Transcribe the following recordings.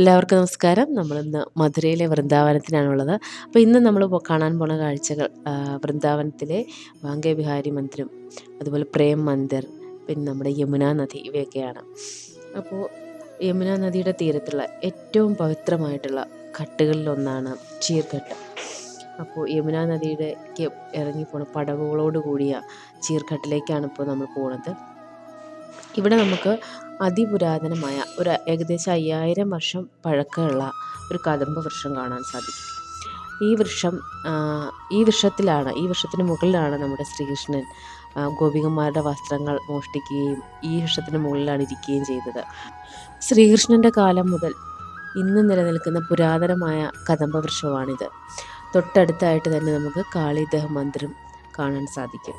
എല്ലാവർക്കും നമസ്കാരം. നമ്മളിന്ന് മധുരയിലെ വൃന്ദാവനത്തിനാണുള്ളത്. അപ്പോൾ ഇന്ന് നമ്മൾ കാണാൻ പോണ കാഴ്ചകൾ വൃന്ദാവനത്തിലെ വാങ്കേ ബിഹാരി മന്ദിരം അതുപോലെ പ്രേം മന്ദിർ പിന്നെ നമ്മുടെ യമുന നദി ഇവയൊക്കെയാണ്. അപ്പോൾ യമുന നദിയുടെ തീരത്തുള്ള ഏറ്റവും പവിത്രമായിട്ടുള്ള ഘട്ടുകളിലൊന്നാണ് ചീർഘട്ട്. അപ്പോൾ യമുന നദിയുടെ ഇറങ്ങിപ്പോണ പടവുകളോട് കൂടിയ ചീർഘട്ടിലേക്കാണ് ഇപ്പോൾ നമ്മൾ പോണത്. ഇവിടെ നമുക്ക് അതിപുരാതനമായ ഒരു ഏകദേശം അയ്യായിരം വർഷം പഴക്കമുള്ള ഒരു കദംബ വൃക്ഷം കാണാൻ സാധിക്കും. ഈ വൃക്ഷം ഈ വൃക്ഷത്തിലാണ് ഈ വൃക്ഷത്തിന് മുകളിലാണ് നമ്മുടെ ശ്രീകൃഷ്ണൻ ഗോപികന്മാരുടെ വസ്ത്രങ്ങൾ മോഷ്ടിക്കുകയും ഈ വൃക്ഷത്തിന് മുകളിലാണ് ഇരിക്കുകയും ചെയ്തത്. ശ്രീകൃഷ്ണന്റെ കാലം മുതൽ ഇന്ന് നിലനിൽക്കുന്ന പുരാതനമായ കദംബ വൃക്ഷമാണിത്. തൊട്ടടുത്തായിട്ട് തന്നെ നമുക്ക് കാളിദേഹ മന്ദിരം കാണാൻ സാധിക്കും.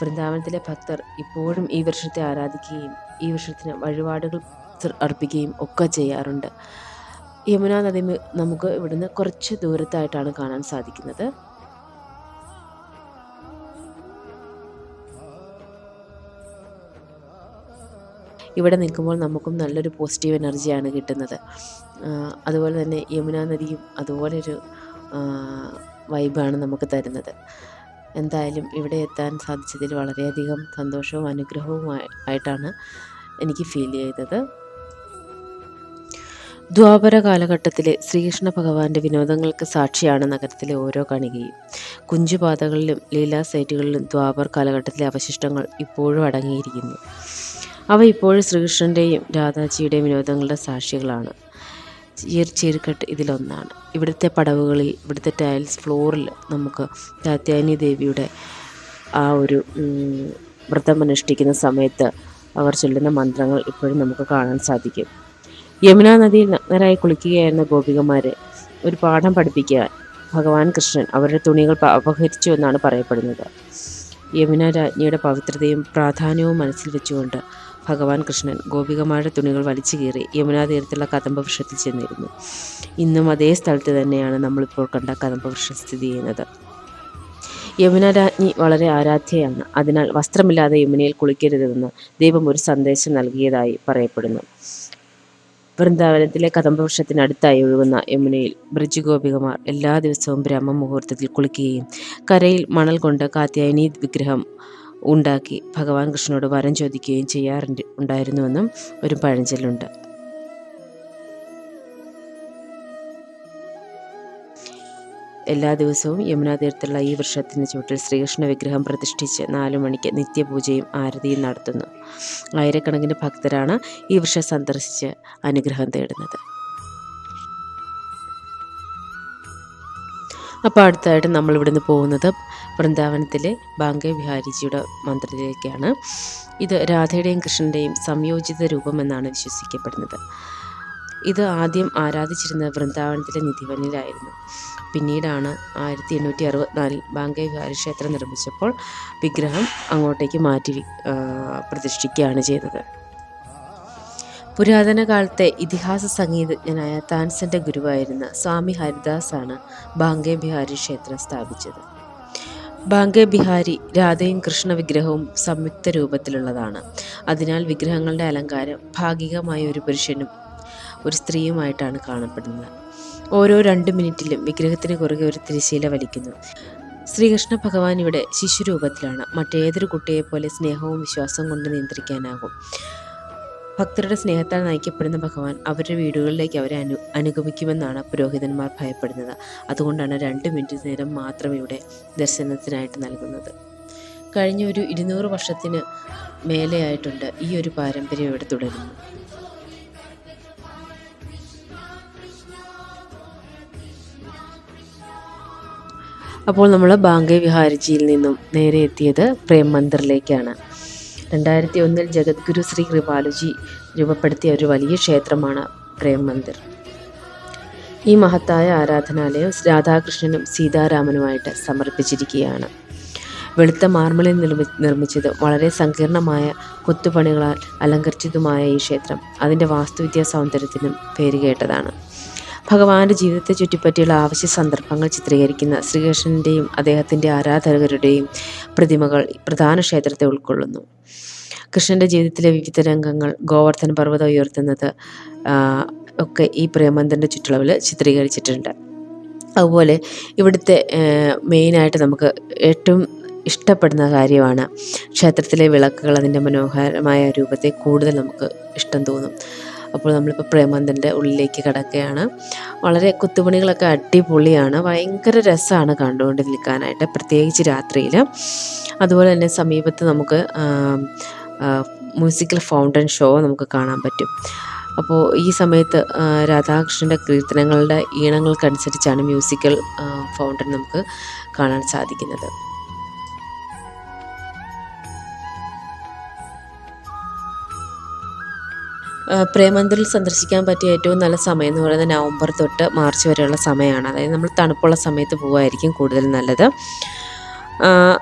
വൃന്ദാവനത്തിലെ ഭക്തർ ഇപ്പോഴും ഈ വൃക്ഷത്തെ ആരാധിക്കുകയും ഈ വർഷത്തിന് വഴിപാടുകൾ അർപ്പിക്കുകയും ഒക്കെ ചെയ്യാറുണ്ട്. യമുന നദി നമുക്ക് ഇവിടുന്ന് കുറച്ച് ദൂരത്തായിട്ടാണ് കാണാൻ സാധിക്കുന്നത്. ഇവിടെ നിൽക്കുമ്പോൾ നമുക്കും നല്ലൊരു പോസിറ്റീവ് എനർജിയാണ് കിട്ടുന്നത്. അതുപോലെ തന്നെ യമുനാ നദിയും അതുപോലൊരു വൈബാണ് നമുക്ക് തരുന്നത്. എന്തായാലും ഇവിടെ എത്താൻ സാധിച്ചതിൽ വളരെയധികം സന്തോഷവും അനുഗ്രഹവും ആയിട്ടാണ് എനിക്ക് ഫീൽ ചെയ്തത്. ദ്വാപര കാലഘട്ടത്തിലെ ശ്രീകൃഷ്ണ ഭഗവാന്റെ വിനോദങ്ങൾക്ക് സാക്ഷിയാണ് നഗരത്തിലെ ഓരോ കണികയും. കുഞ്ചുപാതകളിലും ലീലാ സൈറ്റുകളിലും ദ്വാപർ കാലഘട്ടത്തിലെ അവശിഷ്ടങ്ങൾ ഇപ്പോഴും അടങ്ങിയിരിക്കുന്നു. അവ ഇപ്പോഴും ശ്രീകൃഷ്ണന്റെയും രാധാജിയുടെയും വിനോദങ്ങളുടെ സാക്ഷികളാണ്. ചീർച്ചീർക്കട്ട് ഇതിലൊന്നാണ്. ഇവിടുത്തെ പടവുകളിൽ ഇവിടുത്തെ ടൈൽസ് ഫ്ലോറിൽ നമുക്ക് കാത്യായനി ദേവിയുടെ ആ ഒരു വ്രതമനുഷ്ഠിക്കുന്ന സമയത്ത് അവർ ചൊല്ലുന്ന മന്ത്രങ്ങൾ ഇപ്പോഴും നമുക്ക് കാണാൻ സാധിക്കും. യമുനാ നദിയിൽ നഗ്നരായി കുളിക്കുകയായിരുന്ന ഗോപികമാരെ ഒരു പാഠം പഠിപ്പിക്കാൻ ഭഗവാൻ കൃഷ്ണൻ അവരുടെ തുണികൾ അപഹരിച്ചു എന്നാണ് പറയപ്പെടുന്നത്. യമുന രാജ്ഞിയുടെ പവിത്രതയും പ്രാധാന്യവും മനസ്സിൽ വെച്ചുകൊണ്ട് ഭഗവാൻ കൃഷ്ണൻ ഗോപികമാരുടെ തുണികൾ വലിച്ചു കീറി യമുനാ തീരത്തുള്ള കദംബവൃക്ഷത്തിൽ ചെന്നിരുന്നു. ഇന്നും അതേ സ്ഥലത്ത് തന്നെയാണ് നമ്മളിപ്പോൾ കണ്ട കദംബവൃക്ഷം സ്ഥിതി ചെയ്യുന്നത്. യമുന രാജ്ഞി വളരെ ആരാധ്യയാണ്. അതിനാൽ വസ്ത്രമില്ലാതെ യമുനയിൽ കുളിക്കരുതെന്ന് ദൈവം ഒരു സന്ദേശം നൽകിയതായി പറയപ്പെടുന്നു. വൃന്ദാവനത്തിലെ കദംബവൃക്ഷത്തിനടുത്തായി ഒഴുകുന്ന യമുനയിൽ ബ്രിജ് ഗോപികമാർ എല്ലാ ദിവസവും ബ്രഹ്മ മുഹൂർത്തത്തിൽ കുളിക്കുകയും കരയിൽ മണൽ കൊണ്ട് കാത്യായനി വിഗ്രഹം ഉണ്ടാക്കി ഭഗവാൻ കൃഷ്ണനോട് വരം ചോദിക്കുകയും ചെയ്യാറുണ്ട് ഉണ്ടായിരുന്നുവെന്നും ഒരു പഴഞ്ചൊല്ലുണ്ട്. എല്ലാ ദിവസവും യമുനാ തീരത്തുള്ള ഈ വൃക്ഷത്തിന് ചുവട്ടിൽ ശ്രീകൃഷ്ണ വിഗ്രഹം പ്രതിഷ്ഠിച്ച് നാലു മണിക്ക് നിത്യപൂജയും ആരതിയും നടത്തുന്നു. ആയിരക്കണക്കിന് ഭക്തരാണ് ഈ വൃക്ഷം സന്ദർശിച്ച് അനുഗ്രഹം തേടുന്നത്. അപ്പോൾ അടുത്തായിട്ട് നമ്മൾ ഇവിടുന്ന് പോകുന്നത് വൃന്ദാവനത്തിലെ ബാങ്കെ വിഹാരിജിയുടെ മന്ത്രത്തിലേക്കാണ് ഇത് രാധയുടെയും കൃഷ്ണന്റെയും സംയോജിത രൂപമെന്നാണ് വിശ്വസിക്കപ്പെടുന്നത്. ഇത് ആദ്യം ആരാധിച്ചിരുന്നത് വൃന്ദാവനത്തിലെ നിധിവനിലായിരുന്നു പിന്നീടാണ് ആയിരത്തി എണ്ണൂറ്റി അറുപത്തിനാലിൽ ബാങ്കെ വിഹാരി ക്ഷേത്രം നിർമ്മിച്ചപ്പോൾ വിഗ്രഹം അങ്ങോട്ടേക്ക് മാറ്റി പ്രതിഷ്ഠിക്കുകയാണ് ചെയ്തത്. പുരാതന കാലത്തെ ഇതിഹാസ സംഗീതജ്ഞനായ താൻസന്റെ ഗുരുവായിരുന്ന സ്വാമി ഹരിദാസാണ് ബാങ്കേ ബിഹാരി ക്ഷേത്രം സ്ഥാപിച്ചത്. ബാങ്കേ ബിഹാരി രാധയും കൃഷ്ണ വിഗ്രഹവും സംയുക്ത രൂപത്തിലുള്ളതാണ്. അതിനാൽ വിഗ്രഹങ്ങളുടെ അലങ്കാരം ഭാഗികമായ ഒരു പുരുഷനും ഒരു സ്ത്രീയുമായിട്ടാണ് കാണപ്പെടുന്നത്. ഓരോ രണ്ട് മിനിറ്റിലും വിഗ്രഹത്തിന് കുറുകെ ഒരു തിരശീല വലിക്കുന്നു. ശ്രീകൃഷ്ണ ഭഗവാൻ ഇവിടെ ശിശുരൂപത്തിലാണ്. മറ്റേതൊരു കുട്ടിയെപ്പോലെ സ്നേഹവും വിശ്വാസവും കൊണ്ട് നിയന്ത്രിക്കാനാകും. ഭക്തരുടെ സ്നേഹത്താൽ നയിക്കപ്പെടുന്ന ഭഗവാൻ അവരുടെ വീടുകളിലേക്ക് അവരെ അനു അനുഗമിക്കുമെന്നാണ് പുരോഹിതന്മാർ ഭയപ്പെടുന്നത്. അതുകൊണ്ടാണ് രണ്ട് മിനിറ്റ് നേരം മാത്രം ഇവിടെ ദർശനത്തിനായിട്ട് നൽകുന്നത്. കഴിഞ്ഞ ഒരു ഇരുന്നൂറ് വർഷത്തിന് മേലെയായിട്ടുണ്ട് ഈ ഒരു പാരമ്പര്യം ഇവിടെ തുടരുന്നു അപ്പോൾ നമ്മൾ ബാങ്കെ വിഹാരജിയിൽ നിന്നും നേരെ എത്തിയത് പ്രേം മന്ദിറിലേക്കാണ്. രണ്ടായിരത്തി ഒന്നിൽ ജഗദ്ഗുരു ശ്രീ കൃപാലുജി രൂപപ്പെടുത്തിയ ഒരു വലിയ ക്ഷേത്രമാണ് പ്രേം മന്ദിർ ഈ മഹത്തായ ആരാധനാലയം രാധാകൃഷ്ണനും സീതാരാമനുമായിട്ട് സമർപ്പിച്ചിരിക്കുകയാണ്. വെളുത്ത മാർമളിൽ നിർമ്മി നിർമ്മിച്ചത് വളരെ സങ്കീർണമായ കൊത്തുപണികളാൽ അലങ്കരിച്ചതുമായ ഈ ക്ഷേത്രം അതിന്റെ വാസ്തുവിദ്യാ സൗന്ദര്യത്തിനും പേരുകേട്ടതാണ്. ഭഗവാന്റെ ജീവിതത്തെ ചുറ്റിപ്പറ്റിയുള്ള ആവശ്യ സന്ദർഭങ്ങൾ ചിത്രീകരിക്കുന്ന ശ്രീകൃഷ്ണന്റെയും അദ്ദേഹത്തിന്റെ ആരാധകരുടെയും പ്രതിമകൾ പ്രധാന ക്ഷേത്രത്തെ ഉൾക്കൊള്ളുന്നു. കൃഷ്ണന്റെ ജീവിതത്തിലെ വിവിധ രംഗങ്ങൾ ഗോവർദ്ധൻ പർവതം ഉയർത്തുന്നത് ഒക്കെ ഈ പ്രേമന്ദന്റെ ചുറ്റളവിൽ ചിത്രീകരിച്ചിട്ടുണ്ട്. അതുപോലെ ഇവിടുത്തെ മെയിനായിട്ട് നമുക്ക് ഏറ്റവും ഇഷ്ടപ്പെടുന്ന കാര്യമാണ് ക്ഷേത്രത്തിലെ വിളക്കുകൾ അതിന്റെ മനോഹരമായ രൂപത്തെ കൂടുതൽ നമുക്ക് ഇഷ്ടം തോന്നും. അപ്പോൾ നമ്മളിപ്പോൾ പ്രേമന്തിന്റെ ഉള്ളിലേക്ക് കിടക്കുകയാണ്. വളരെ കുത്തുപണികളൊക്കെ അടിപൊളിയാണ്. ഭയങ്കര രസമാണ് കണ്ടുകൊണ്ട് നിൽക്കാനായിട്ട് പ്രത്യേകിച്ച് രാത്രിയിൽ. അതുപോലെ തന്നെ സമീപത്ത് നമുക്ക് മ്യൂസിക്കൽ ഫൗണ്ടൻ ഷോ നമുക്ക് കാണാൻ പറ്റും. അപ്പോൾ ഈ സമയത്ത് രാധാകൃഷ്ണന്റെ കീർത്തനങ്ങളുടെ ഈണങ്ങൾക്കനുസരിച്ചാണ് മ്യൂസിക്കൽ ഫൗണ്ടൻ നമുക്ക് കാണാൻ സാധിക്കുന്നത്. ആ, സന്ദർശിക്കാൻ പറ്റിയ ഏറ്റവും നല്ല സമയം എന്ന് പറയുന്നത് നവംബർ തൊട്ട് മാർച്ച് വരെയുള്ള സമയമാണ്. അതായത് നമ്മൾ തണുപ്പുള്ള സമയത്ത് പോകുമായിരിക്കും കൂടുതൽ നല്ലത്.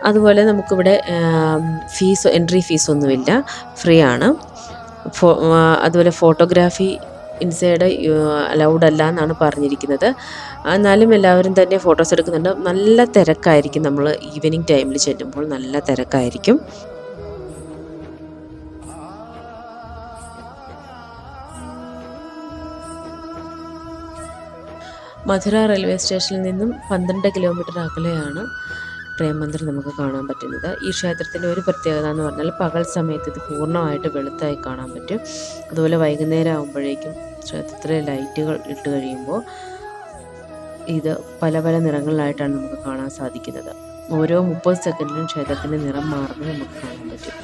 അതുപോലെ നമുക്കിവിടെ ഫീസ് എൻട്രി ഫീസൊന്നുമില്ല. ഫ്രീ ആണ് ഫോ അതുപോലെ ഫോട്ടോഗ്രാഫി ഇൻസൈഡ് അലൗഡ് അല്ല എന്നാണ് പറഞ്ഞിരിക്കുന്നത്. എന്നാലും എല്ലാവരും തന്നെ ഫോട്ടോസ് എടുക്കുന്നുണ്ട്. നല്ല തിരക്കായിരിക്കും നമ്മൾ ഈവനിങ് ടൈമിൽ ചെല്ലുമ്പോൾ നല്ല തിരക്കായിരിക്കും. മധുര റെയിൽവേ സ്റ്റേഷനിൽ നിന്നും പന്ത്രണ്ട് കിലോമീറ്റർ അകലെയാണ് പ്രേം മന്ദിർ നമുക്ക് കാണാൻ പറ്റുന്നത്. ഈ ക്ഷേത്രത്തിന്റെ ഒരു പ്രത്യേകത എന്ന് പറഞ്ഞാൽ പകൽ സമയത്ത് ഇത് പൂർണമായിട്ട് വെളുത്തായി കാണാൻ പറ്റും. അതുപോലെ വൈകുന്നേരം ആകുമ്പോഴേക്കും ക്ഷേത്രത്തിലെ ലൈറ്റുകൾ ഇട്ട് കഴിയുമ്പോൾ ഇത് പല പല നിറങ്ങളിലായിട്ടാണ് നമുക്ക് കാണാൻ സാധിക്കുന്നത്. ഓരോ മുപ്പത് സെക്കൻഡിലും ക്ഷേത്രത്തിന്റെ നിറം മാറുന്നത് നമുക്ക് കാണാൻ പറ്റും.